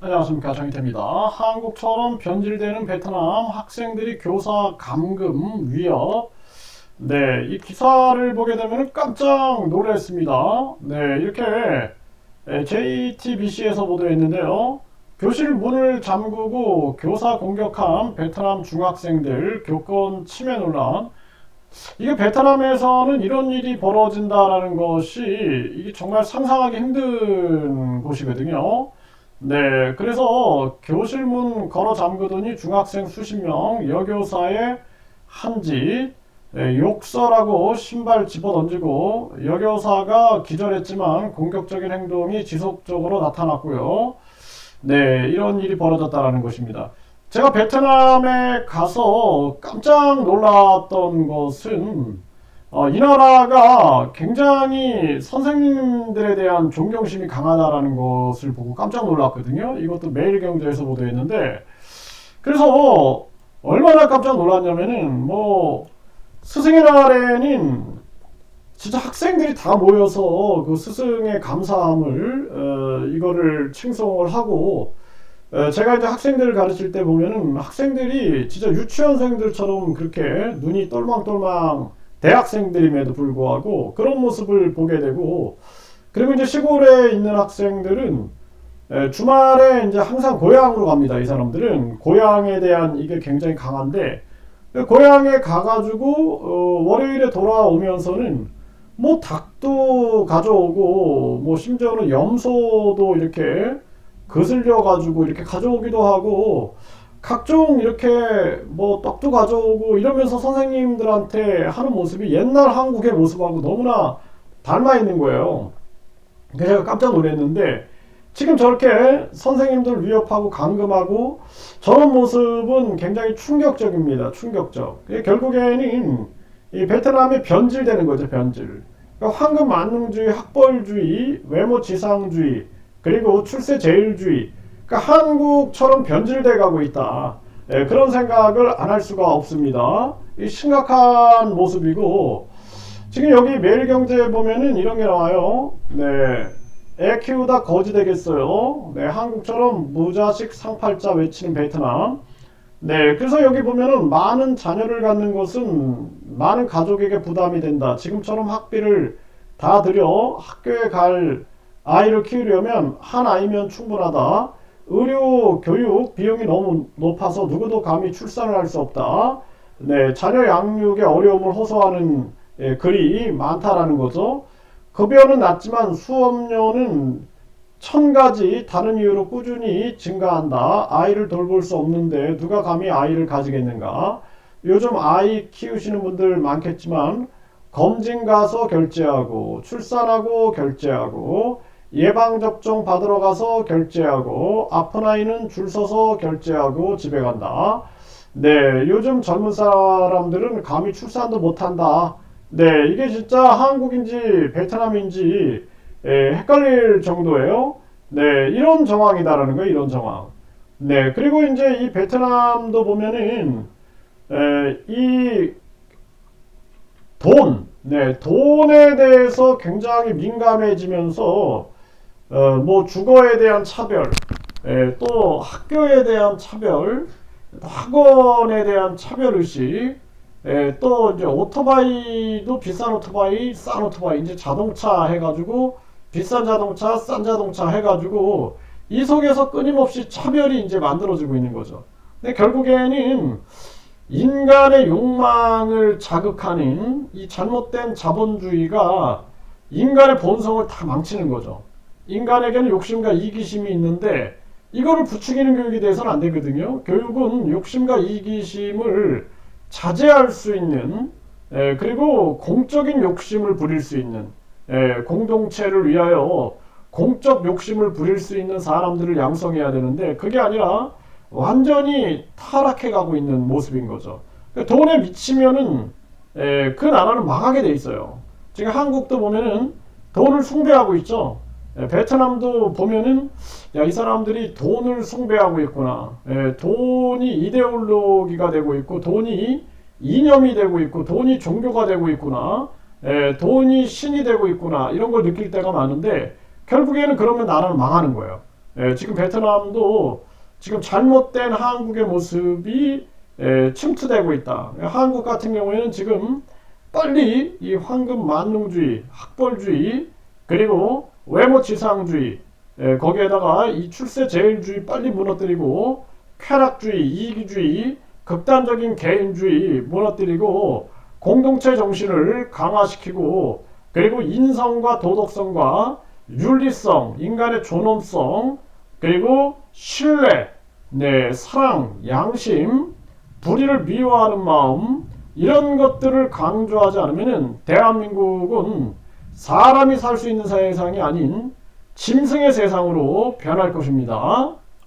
안녕하십니까 정희태입니다. 한국처럼 변질되는 베트남 학생들이 교사 감금 위협. 네, 이 기사를 보게 되면 깜짝 놀랐습니다. 네, 이렇게 JTBC에서 보도했는데요. 교실 문을 잠그고 교사 공격한 베트남 중학생들 교권 침해 논란. 이게 베트남에서는 이런 일이 벌어진다라는 것이 이게 정말 상상하기 힘든 곳이거든요. 네, 그래서 교실 문 걸어 잠그더니 중학생 수십 명, 여교사의 한짓, 네, 욕설하고 신발 집어 던지고 여교사가 기절했지만 공격적인 행동이 지속적으로 나타났고요. 네, 이런 일이 벌어졌다라는 것입니다. 제가 베트남에 가서 깜짝 놀랐던 것은 어, 이 나라가 굉장히 선생님들에 대한 존경심이 강하다라는 것을 보고 깜짝 놀랐거든요. 이것도 매일경제에서 보도했는데 그래서 얼마나 깜짝 놀랐냐면은 뭐 스승의 날에는 진짜 학생들이 다 모여서 그 스승의 감사함을 어, 이거를 칭송을 하고 어, 제가 이제 학생들을 가르칠 때 보면은 학생들이 진짜 유치원생들처럼 그렇게 눈이 똘망똘망 대학생들임에도 불구하고 그런 모습을 보게 되고 그리고 이제 시골에 있는 학생들은 에, 주말에 이제 항상 고향으로 갑니다. 이 사람들은 고향에 대한 이게 굉장히 강한데 고향에 가가지고 어, 월요일에 돌아오면서는 뭐 닭도 가져오고 뭐 심지어는 염소도 이렇게 거슬려 가지고 이렇게 가져오기도 하고 각종 이렇게 뭐 떡도 가져오고 이러면서 선생님들한테 하는 모습이 옛날 한국의 모습하고 너무나 닮아 있는 거예요. 그래서 깜짝 놀랐는데 지금 저렇게 선생님들 위협하고 감금하고 저런 모습은 굉장히 충격적입니다. 충격적. 결국에는 이 베트남이 변질되는 거죠, 변질. 그러니까 황금 만능주의, 학벌주의, 외모 지상주의, 그리고 출세 제일주의. 그러니까 한국처럼 변질돼 가고 있다. 예, 그런 생각을 안 할 수가 없습니다. 이 심각한 모습이고 지금 여기 매일경제에 보면은 이런 게 나와요. 네. 애 키우다 거지 되겠어요. 네, 한국처럼 무자식 상팔자 외치는 베트남. 네, 그래서 여기 보면은 많은 자녀를 갖는 것은 많은 가족에게 부담이 된다. 지금처럼 학비를 다 들여 학교에 갈 아이를 키우려면 한 아이면 충분하다. 의료, 교육 비용이 너무 높아서 누구도 감히 출산을 할 수 없다. 네, 자녀 양육에 어려움을 호소하는 예, 글이 많다라는 거죠. 급여는 낮지만 수업료는 천 가지 다른 이유로 꾸준히 증가한다. 아이를 돌볼 수 없는데 누가 감히 아이를 가지겠는가? 요즘 아이 키우시는 분들 많겠지만 검진 가서 결제하고 출산하고 결제하고 예방접종 받으러 가서 결제하고 아픈 아이는 줄 서서 결제하고 집에 간다. 네, 요즘 젊은 사람들은 감히 출산도 못한다. 네, 이게 진짜 한국인지 베트남인지 에, 헷갈릴 정도예요. 네, 이런 정황이다라는 거예요, 이런 정황. 네, 그리고 이제 이 베트남도 보면은 에, 이 돈, 네, 돈에 대해서 굉장히 민감해지면서 어, 뭐 주거에 대한 차별, 예, 또 학교에 대한 차별, 학원에 대한 차별 의식, 예, 또 이제 오토바이도 비싼 오토바이, 싼 오토바이, 이제 자동차 해가지고 비싼 자동차, 싼 자동차 해가지고 이 속에서 끊임없이 차별이 이제 만들어지고 있는 거죠. 근데 결국에는 인간의 욕망을 자극하는 이 잘못된 자본주의가 인간의 본성을 다 망치는 거죠. 인간에게는 욕심과 이기심이 있는데 이거를 부추기는 교육이 돼서는 안 되거든요. 교육은 욕심과 이기심을 자제할 수 있는 에, 그리고 공적인 욕심을 부릴 수 있는 에, 공동체를 위하여 공적 욕심을 부릴 수 있는 사람들을 양성해야 되는데 그게 아니라 완전히 타락해 가고 있는 모습인 거죠. 그러니까 돈에 미치면은 에, 그 나라는 망하게 돼 있어요. 지금 한국도 보면은 돈을 숭배하고 있죠. 예, 베트남도 보면은 야, 이 사람들이 돈을 숭배하고 있구나. 예, 돈이 이데올로기가 되고 있고 돈이 이념이 되고 있고 돈이 종교가 되고 있구나. 예, 돈이 신이 되고 있구나. 이런 걸 느낄 때가 많은데 결국에는 그러면 나라는 망하는 거예요. 예, 지금 베트남도 지금 잘못된 한국의 모습이 예, 침투되고 있다. 한국 같은 경우에는 지금 빨리 이 황금 만능주의, 학벌주의, 그리고 외모 지상주의, 예, 거기에다가 이 출세 제일주의 빨리 무너뜨리고 쾌락주의, 이기주의, 극단적인 개인주의 무너뜨리고 공동체 정신을 강화시키고 그리고 인성과 도덕성과 윤리성, 인간의 존엄성, 그리고 신뢰, 네, 사랑, 양심, 불의를 미워하는 마음 이런 것들을 강조하지 않으면은 대한민국은 사람이 살 수 있는 세상이 아닌 짐승의 세상으로 변할 것입니다.